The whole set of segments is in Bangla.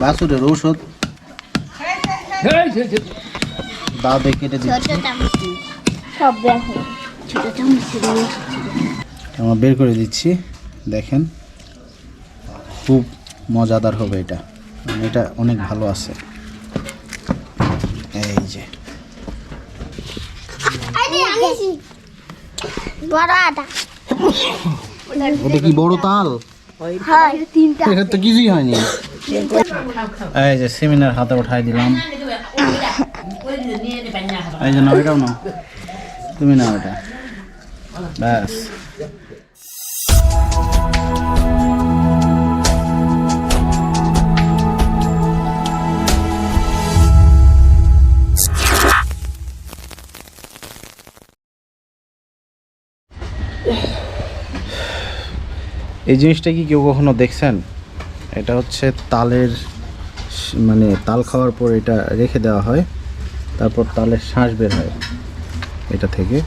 বাসুরের ঔষধ। দাঁতে কেটে দিচ্ছি। আমরা বের করে দিচ্ছি। দেখেন খুব মজাদার হবে এটা। মানে এটা অনেক ভালো আছে। এই যে। বড় ওটা কি বড় তাল? এটা তো কিছুই হয়নি। এই যে সেমিনার হাতে উঠাই দিলাম। এই যে নাও, এটাও নাও। তুমি নাও এটা। ব্যাস। এই জিনিসটা কি কেউ কখনো দেখছেন? এটা হচ্ছে তালের মানে তাল খাওয়ার পর এটা রেখে দেওয়া হয়। তারপর তালের শ্বাস বের হয় এটা থেকে।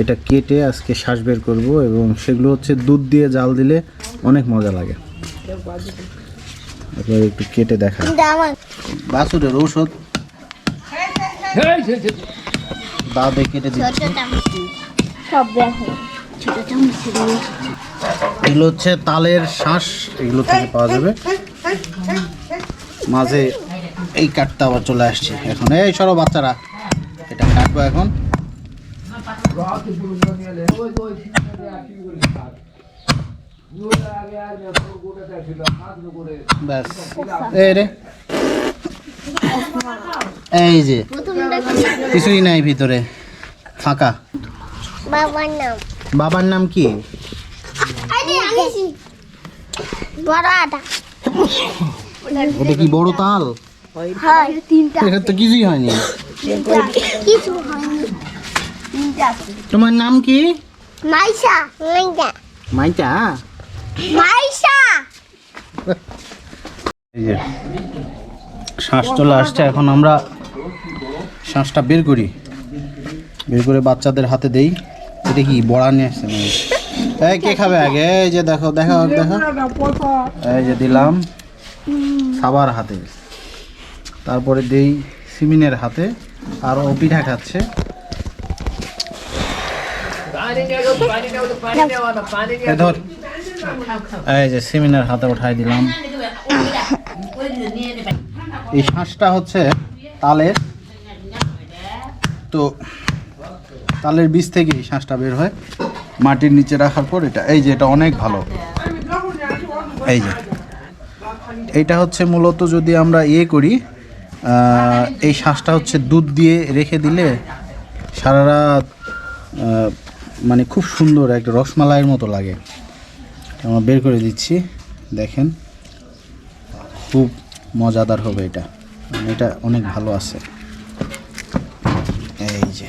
এটা কেটে আজকে শ্বাস বের করব এবং সেগুলো হচ্ছে দুধ দিয়ে জাল দিলে অনেক মজা লাগে। এবার একটু কেটে দেখা বাসুরের ঔষধ। দাঁতে কেটে ছোট দিচ্ছি চামচ। সব দেখো ছোট চামচ এগুলো হচ্ছে তালের শাঁস এগুলো থেকে পাওয়া যাবে। মাঝে এই কাঠটা আবার চলে আসছে এখন। এই সরো বাচ্চারা এটা কাটবো এখন। ব্যাস। এই রে। এই যে কিছুই নাই ভিতরে ফাঁকা। বাবার নাম। বাবার নাম কি? বড় আটা। ওটা কি বড় তাল? এটা তো কিছুই হয়নি। কিছু হয়নি। তোমার নাম কি? মাইশা। মাইশা। মাইটা? মাইশা। এই যে শ্বাস চলে আসছে। এখন আমরা শ্বাসটা বের করি। বের করে বাচ্চাদের হাতে দেই। এটা কি বড়া নিয়ে আসছে এই কে খাবে আগে? এই যে দেখো দেখো দেখো এই যে দিলাম খাবার হাতে। তারপরে দেই সিমিনের হাতে। আর ও পিঠা খাচ্ছে। ধর। এই যে সিমিনের হাতে উঠাই দিলাম। এই শ্বাসটা হচ্ছে তালের। তো তালের বীজ থেকে এই শ্বাসটা বের হয়। মাটির নিচে রাখার পর এটা, এই যে এটা অনেক ভালো। এই যে। এইটা হচ্ছে মূলত যদি আমরা ইয়ে করি এই শ্বাসটা হচ্ছে দুধ দিয়ে রেখে দিলে সারা রাত মানে খুব সুন্দর একটা রসমালাইয়ের মতো লাগে। আমরা বের করে দিচ্ছি, দেখেন। খুব মজাদার হবে এটা। মানে এটা অনেক ভালো আছে। এই যে।